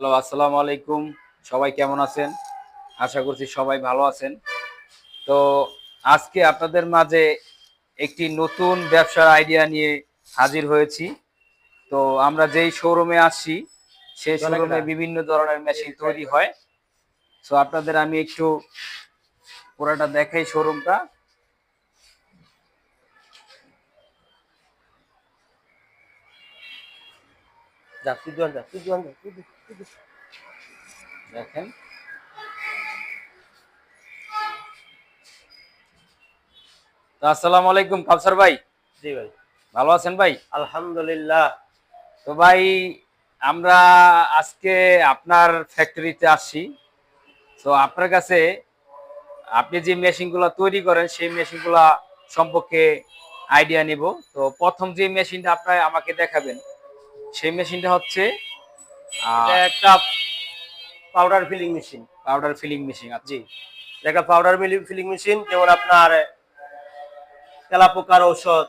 Hello আসসালামু আলাইকুম। সবাই কেমন আছেন? আশা করছি সবাই ভালো আছেন। তো আজকে আপনাদের মাঝে একটি নতুন ব্যবসার আইডিয়া নিয়ে হাজির হয়েছি। তো আমরা যেই শোরুমে আসছি সেই শোরুমে বিভিন্ন ধরনের মেশিন তৈরি হয়। তো আপনাদের আমি একটু পুরাটা দেখাই শোরুমটা। যা যা যা। দেখেন। আসসালামু আলাইকুম কাউসার ভাই। জি ভাই। ভালো আছেন ভাই? আলহামদুলিল্লাহ। তো ভাই আমরা আজকে আপনার ফ্যাক্টরিতে আসছি। তো আপনার কাছে আপনি যে মেশিনগুলো তৈরি করেন সেই মেশিনগুলো সম্পর্কে আইডিয়া নিব। তো প্রথম যে মেশিনটা আপনার আমাকে দেখাবেন সেই মেশিনটা হচ্ছে একটা powder filling machine powder filling machine জি একটা পাউডার ফিলিং মেশিন যেমন আপনার তেলাপোকার ঔষধ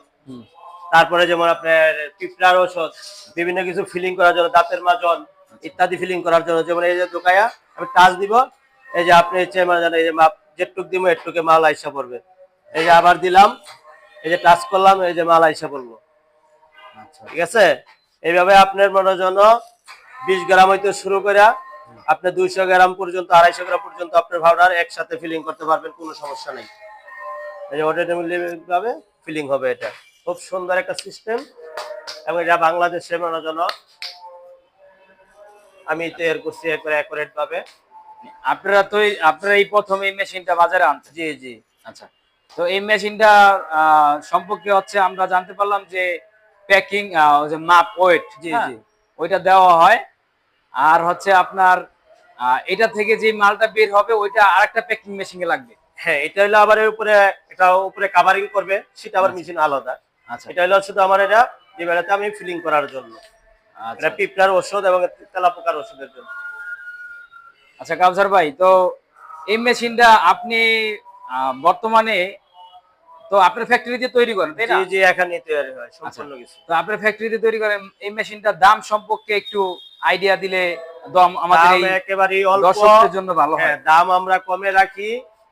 তারপরে যেমন আপনার পিঁপড়ার ঔষধ বিভিন্ন কিছু ফিলিং করার জন্য দাঁতের মাজন ইত্যাদি ফিলিং করার জন্য যেমন এই যে দোকায়া আমি টাচ দিব এই যে আপনি মানে জানেন এই যে মাপ যেটুক দিব এটুকে মাল আইসা পড়বে। এই যে আবার দিলাম এই যে টাচ করলাম এই যে মাল আইসা পড়ব আচ্ছা। ঠিক আছে? এইভাবে আপনার মনে জন্য বিশ গ্রাম হইতে শুরু করে আপনি দুইশো গ্রাম পর্যন্ত আড়াইশো গ্রাম পর্যন্ত আপনার পাউডার একসাথে ফিলিং করতে পারবেন কোনো সমস্যা নেই। ভাবে ফিলিং হবে এটা। খুব সুন্দর একটা সিস্টেম এবং এটা বাংলাদেশে মনে জন্য আমি তৈরি করছি একবারে অ্যাকুরেট ভাবে আপনারা তো আপনারা এই প্রথম এই মেশিনটা বাজারে আনছেন। জি জি। আচ্ছা। তো এই মেশিনটা আহ, সম্পর্কে হচ্ছে আমরা জানতে পারলাম যে প্যাকিং যে মাপ ওয়েট জি জি ওইটা দেওয়া হয়। আর হচ্ছে আপনার এটা থেকে যে মালটা বের হবে ওইটা আরেকটা প্যাকিং মেশিনে লাগবে। হ্যাঁ এটা হলো আবার উপরে এটা উপরে কাভারিং করবে সেটা আবার মেশিন আলাদা। আচ্ছা। এটা হলো শুধু আমার এটা যে বেলাতে আমি ফিলিং করার জন্য। আচ্ছা। এটা পিঁপড়ার ওষুধ এবং তেলাপোকার ওষুধের জন্য। আচ্ছা কাউসার ভাই তো এই মেশিনটা আপনি বর্তমানে তো আপনার ফ্যাক্টরিতে তৈরি করেন তাই না? জি এখানে তৈরি হয় সম্পূর্ণ কিছু। তো আপনার ফ্যাক্টরিতে তৈরি করেন এই মেশিনটার দাম সম্পর্কে একটু আইডিয়া দিলে দম আমাদের এই একেবারেই অল্প। দর্শকদের জন্য ভালো হয়। হ্যাঁ দাম আমরা কমে রাখি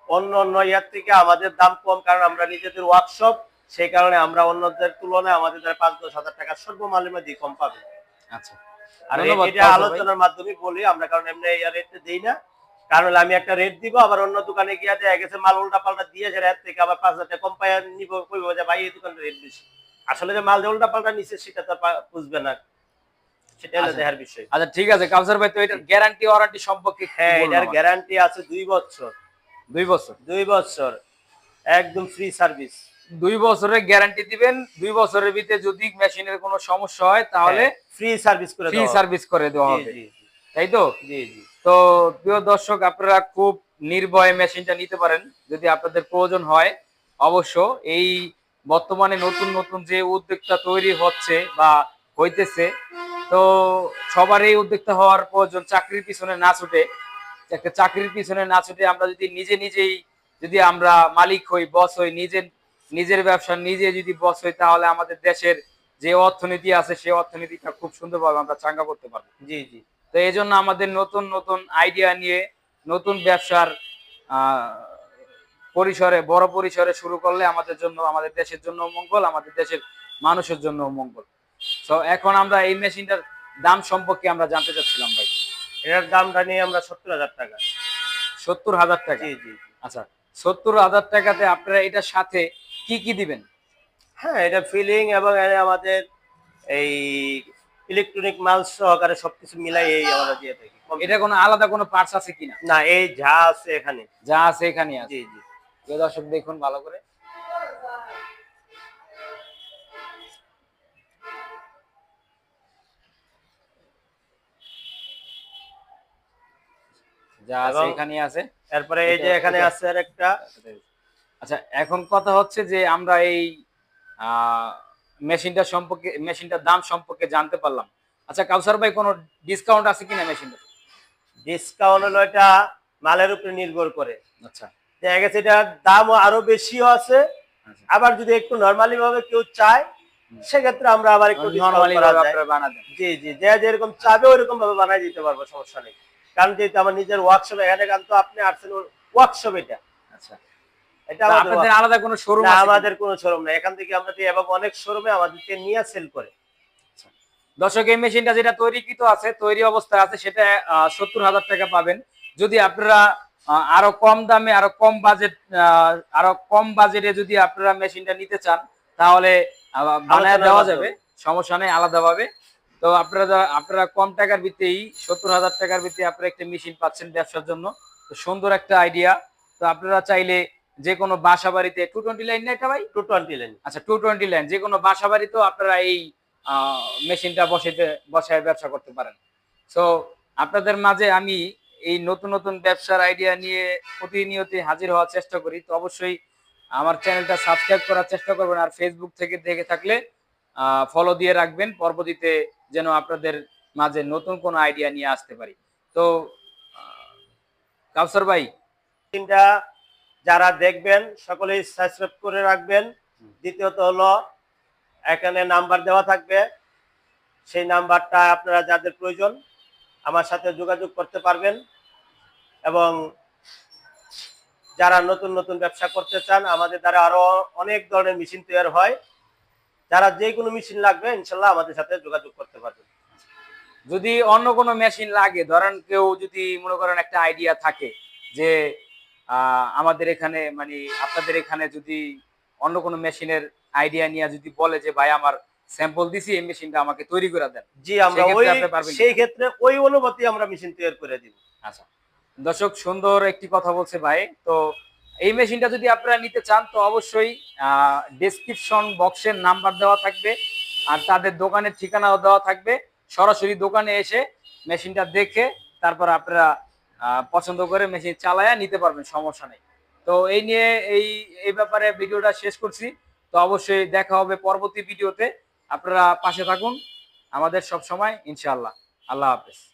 অন্য অন্য ইয়ার থেকে আমাদের দাম কম কারণ আমরা নিজেদের ওয়ার্কশপ সেই কারণে আমরা অন্যদের তুলনায় আমাদের দ্বারা পাঁচ দশ হাজার টাকা সর্বমালের মধ্যে কম পাবে। আচ্ছা। আর এটা আলোচনার মাধ্যমে বলি আমরা কারণ এমনি এই রেটে দেই না। কারণ আমি একটা রেট দিব আবার অন্য দোকানে গিয়ে দেখা গেছে মাল উল্টা পাল্টা দিয়ে রেট থেকে আবার পাঁচ হাজার টাকা কম পাই নিব কইব যে ভাই এই দোকানের রেট বেশি। আসলে যে মাল যে উল্টা পাল্টা নিচ্ছে সেটা তো বুঝবে না। সেটা। দেখার বিষয়। আচ্ছা ঠিক আছে কাউসার ভাই তো এটার গ্যারান্টি ওয়ারেন্টি সম্পর্কে হ্যাঁ এটার গ্যারান্টি আছে দুই বছর। দুই বছর? দুই বছর। একদম ফ্রি সার্ভিস দুই বছরের গ্যারান্টি দিবেন দুই বছরের ভিতরে যদি মেশিনের কোনো সমস্যা হয় তাহলে ফ্রি সার্ভিস করে ফ্রি। সার্ভিস করে দেওয়া হবে। তাই তো? জি জি। তো প্রিয় দর্শক, আপনারা খুব নির্ভয়ে মেশিনটা নিতে পারেন। যদি আপনাদের প্রয়োজন হয়, অবশ্য এই বর্তমানে নতুন নতুন যে উদ্যোক্তা তৈরি হচ্ছে বা হইতেছে, তো সবার এই উদ্যোক্তা হওয়ার প্রয়োজন চাকরির পিছনে না ছুটে। একটা চাকরির পিছনে না ছুটে আমরা যদি নিজে নিজেই যদি আমরা মালিক হই বস হই, নিজের নিজের ব্যবসা নিজে যদি বস হই, তাহলে আমাদের দেশের যে অর্থনীতি আছে, সেই অর্থনীতিটা খুব সুন্দরভাবে আমরা চাঙ্গা করতে পারব। জি জি। তো এই জন্য আমাদের নতুন নতুন আইডিয়া নিয়ে নতুন ব্যবসার পরিসরে বড় পরিসরে শুরু করলে আমাদের জন্য আমাদের দেশের জন্য মঙ্গল আমাদের দেশের মানুষের জন্য মঙ্গল। তো এখন আমরা এই মেশিনটার দাম সম্পর্কে আমরা জানতে চাচ্ছিলাম ভাই। এটার দামটা নিয়ে আমরা সত্তর হাজার টাকা। সত্তর হাজার টাকা? জি জি আচ্ছা সত্তর হাজার টাকাতে আপনারা এটার সাথে কি কি দিবেন? হ্যাঁ এটা ফিলিং এবং আমাদের এই ইলেকট্রনিক মাল সহকারে সবকিছু মিলাই এই আমরা দিয়ে থাকি। এটা কোনো আলাদা কোনো পার্টস আছে কিনা? না এই যা আছে এখানে। যা আছে এখানে আছে। জি জি। প্রিয় দর্শক দেখুন ভালো করে। যা আছে এখানে আছে। তারপরে এই যে এখানে আছে আর একটা আচ্ছা এখন কথা হচ্ছে যে আমরা এই মেশিনটা সম্পর্কে মেশিনটার দাম সম্পর্কে জানতে পারলাম। আচ্ছা কাউসার ভাই কোনো ডিসকাউন্ট আছে কিনা মেশিনটা ডিসকাউন্ট হলো এটা মালের উপরে নির্ভর করে। আচ্ছা। দেখা গেছে এটার দাম আরও বেশিও আছে। আচ্ছা। আবার যদি একটু নর্মালি ভাবে কেউ চায় সেক্ষেত্রে আমরা আবার একটু নরমালি জি জি যে যেরকম চাবে ওইরকম ভাবে বানাই দিতে পারব সমস্যা নেই। কারণ যেহেতু আমার নিজের ওয়ার্কশপ এখানে কারণ তো আপনি আসছেন ওয়ার্কশপ এটা। আচ্ছা। এটা আমাদের। আলাদা কোনো শোরুম না আমাদের কোনো শোরুম নেই। এখান থেকে আমরা এবং অনেক শোরুমে আমাদেরকে নিয়ে সেল করে। দর্শক এই মেশিনটা যেটা তৈরিকৃত আছে তৈরি অবস্থায় আছে সেটা সত্তর হাজার টাকা পাবেন। যদি আপনারা আরও কম দামে আরও কম বাজেট আরও কম বাজেটে যদি আপনারা মেশিনটা নিতে চান তাহলে বানায় দেওয়া যাবে। সমস্যা নেই আলাদাভাবে। তো আপনারা আপনারা কম টাকার ভিত্তেই সত্তর হাজার টাকার ভিত্তি আপনারা একটা মেশিন পাচ্ছেন ব্যবসার জন্য। তো সুন্দর একটা আইডিয়া তো আপনারা চাইলে যে কোনো বাসা বাড়িতে টু টোয়েন্টি লাইন না এটা ভাই? টু টোয়েন্টি লাইন আচ্ছা টু টোয়েন্টি লাইন যে কোনো বাসা বাড়িতেও আপনারা এই মেশিনটা বসাইতে বসায় ব্যবসা করতে পারেন। সো আপনাদের মাঝে আমি এই নতুন নতুন ব্যবসার আইডিয়া নিয়ে প্রতিনিয়ত হাজির হওয়ার চেষ্টা করি। তো অবশ্যই আমার চ্যানেলটা সাবস্ক্রাইব করার চেষ্টা করবেন আর ফেসবুক থেকে দেখে থাকলে ফলো দিয়ে রাখবেন। পরবর্তীতে যেন আপনাদের মাঝে নতুন কোনো আইডিয়া নিয়ে আসতে পারি। তো কাউসার ভাই তিনটা যারা দেখবেন, সকলেই সাবস্ক্রাইব করে রাখবেন। দ্বিতীয়ত হলো, এখানে নাম্বার দেওয়া থাকবে। সেই নাম্বারটা আপনারা যাদের প্রয়োজন, আমার সাথে যোগাযোগ করতে পারবেন। এবং যারা নতুন নতুন ব্যবসা করতে চান, আমাদের দ্বারা আরও অনেক ধরনের মেশিন তৈরি হয়। যারা যে কোনো মেশিন লাগবে, ইনশাল্লাহ আমাদের সাথে যোগাযোগ করতে পারবেন। যদি অন্য কোনো মেশিন লাগে, ধরেন কেউ যদি মনে করেন একটা আইডিয়া থাকে যে আমাদের এখানে মানে আপনাদের এখানে যদি অন্য কোনো মেশিনের আইডিয়া নিয়ে যদি বলে যে ভাই আমার স্যাম্পল দিছি এই মেশিনটা আমাকে তৈরি করে দেন। জি আমরা ওই? সেই ক্ষেত্রে ওই অনুমতি আমরা মেশিন তৈরি করে দিব। আচ্ছা। দর্শক সুন্দর একটি কথা বলছে ভাই। তো এই মেশিনটা যদি আপনারা নিতে চান তো অবশ্যই ডেসক্রিপশন বক্সের নাম্বার দেওয়া থাকবে আর তাদের দোকানের ঠিকানাও দেওয়া থাকবে। সরাসরি দোকানে এসে মেশিনটা দেখে তারপর আপনারা পছন্দ করে মেশিন চালায়া নিতে পারবেন, সমস্যা নেই। তো এই নিয়ে এই এই ব্যাপারে ভিডিওটা শেষ করছি। তো অবশ্যই দেখা হবে পরবর্তী ভিডিওতে। আপনারা পাশে থাকুন। আমাদের সব সময়, ইনশাআল্লাহ। আল্লাহ হাফেজ।